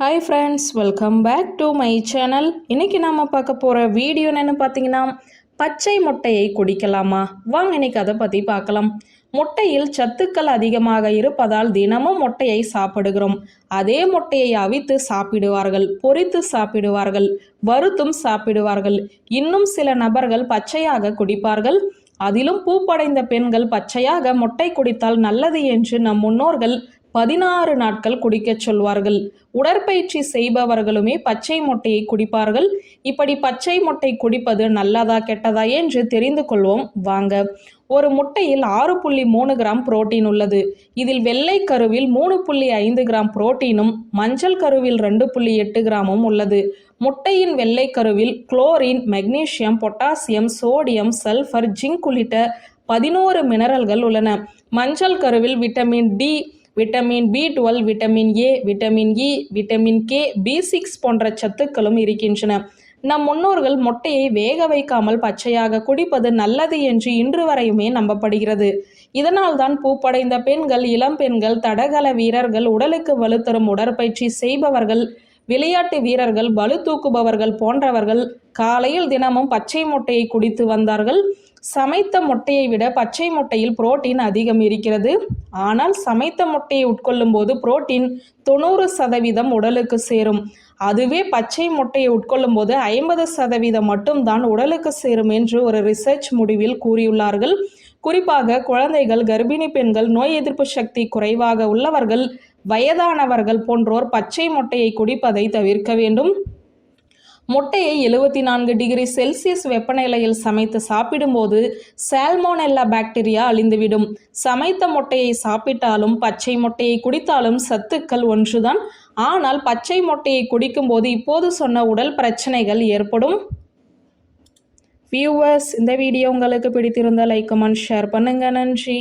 Hi friends welcome back to my channel இன்றைக்கி நாம் பார்க்க போகிற வீடியோ என்னென்னு பார்த்தீங்கன்னா பச்சை முட்டையை குடிக்கலாமா? வாங்க இன்னைக்கு அதை பற்றி பார்க்கலாம். முட்டையில் சத்துக்கள் அதிகமாக இருப்பதால் தினமும் முட்டையை சாப்பிடுகிறோம். அதே முட்டையை அவித்து சாப்பிடுவார்கள் பொரித்து சாப்பிடுவார்கள் வறுத்தும் சாப்பிடுவார்கள். இன்னும் சில நபர்கள் பச்சையாக குடிப்பார்கள். அதிலும் பூப்படைந்த பெண்கள் பச்சையாக முட்டை குடித்தால் நல்லது என்று நம் முன்னோர்கள் பதினாறு நாட்கள் குடிக்கச் சொல்வார்கள். உடற்பயிற்சி செய்பவர்களுமே பச்சை முட்டையை குடிப்பார்கள். இப்படி பச்சை முட்டை குடிப்பது நல்லதா கெட்டதா என்று தெரிந்து கொள்வோம். வாங்க. ஒரு முட்டையில் ஆறு புள்ளி மூணு கிராம் புரோட்டீன் உள்ளது. இதில் வெள்ளை கருவில் மூணு புள்ளி ஐந்து கிராம் புரோட்டீனும் மஞ்சள் கருவில் ரெண்டு புள்ளி எட்டு கிராமும் உள்ளது. முட்டையின் வெள்ளை கருவில் chlorine magnesium potassium sodium sulphur zinc உள்ளிட்ட பதினோரு மினரல்கள் உள்ளன. மஞ்சள் கருவில் vitamin D vitamin B twelve vitamin A vitamin E vitamin K B six போன்ற சத்துக்களும் இருக்கின்றன. நம் முன்னோர்கள் மொட்டையை வேக வைக்காமல் பச்சையாக குடிப்பது நல்லது என்று இன்று வரையுமே நம்பப்படுகிறது. இதனால்தான் பூப்படைந்த பெண்கள் இளம் பெண்கள் தடகள வீரர்கள் உடலுக்கு வலுத்தரும் உடற்பயிற்சி செய்பவர்கள் விளையாட்டு வீரர்கள் வலு தூக்குபவர்கள் போன்றவர்கள் காலையில் தினமும் பச்சை முட்டையை குடித்து வந்தார்கள். சமைத்த முட்டையை விட பச்சை முட்டையில் புரோட்டீன் அதிகம் இருக்கிறது. ஆனால் சமைத்த முட்டையை உட்கொள்ளும் போது புரோட்டீன் தொண்ணூறு சதவீதம் உடலுக்கு சேரும். அதுவே பச்சை முட்டையை உட்கொள்ளும் போது ஐம்பது சதவீதம் மட்டும்தான் உடலுக்கு சேரும் என்று ஒரு ரிசர்ச் முடிவில் கூறியுள்ளார்கள். குறிப்பாக குழந்தைகள் கர்ப்பிணி பெண்கள் நோய் எதிர்ப்பு சக்தி குறைவாக உள்ளவர்கள் வயதானவர்கள் போன்றோர் பச்சை முட்டையை குடிப்பதை தவிர்க்க வேண்டும். முட்டையை எழுபத்தி நான்கு டிகிரி செல்சியஸ் வெப்பநிலையில் சமைத்து சாப்பிடும்போது சால்மோனெல்லா பாக்டீரியா அழிந்துவிடும். சமைத்த முட்டையை சாப்பிட்டாலும் பச்சை முட்டையை குடித்தாலும் சத்துக்கள் ஒன்றுதான். ஆனால் பச்சை முட்டையை குடிக்கும்போது இப்போது சொன்ன உடல் பிரச்சனைகள் ஏற்படும். வியூவர்ஸ் இந்த வீடியோ உங்களுக்கு பிடித்திருந்தால் லைக் கமெண்ட் ஷேர் பண்ணுங்கள் நன்றி.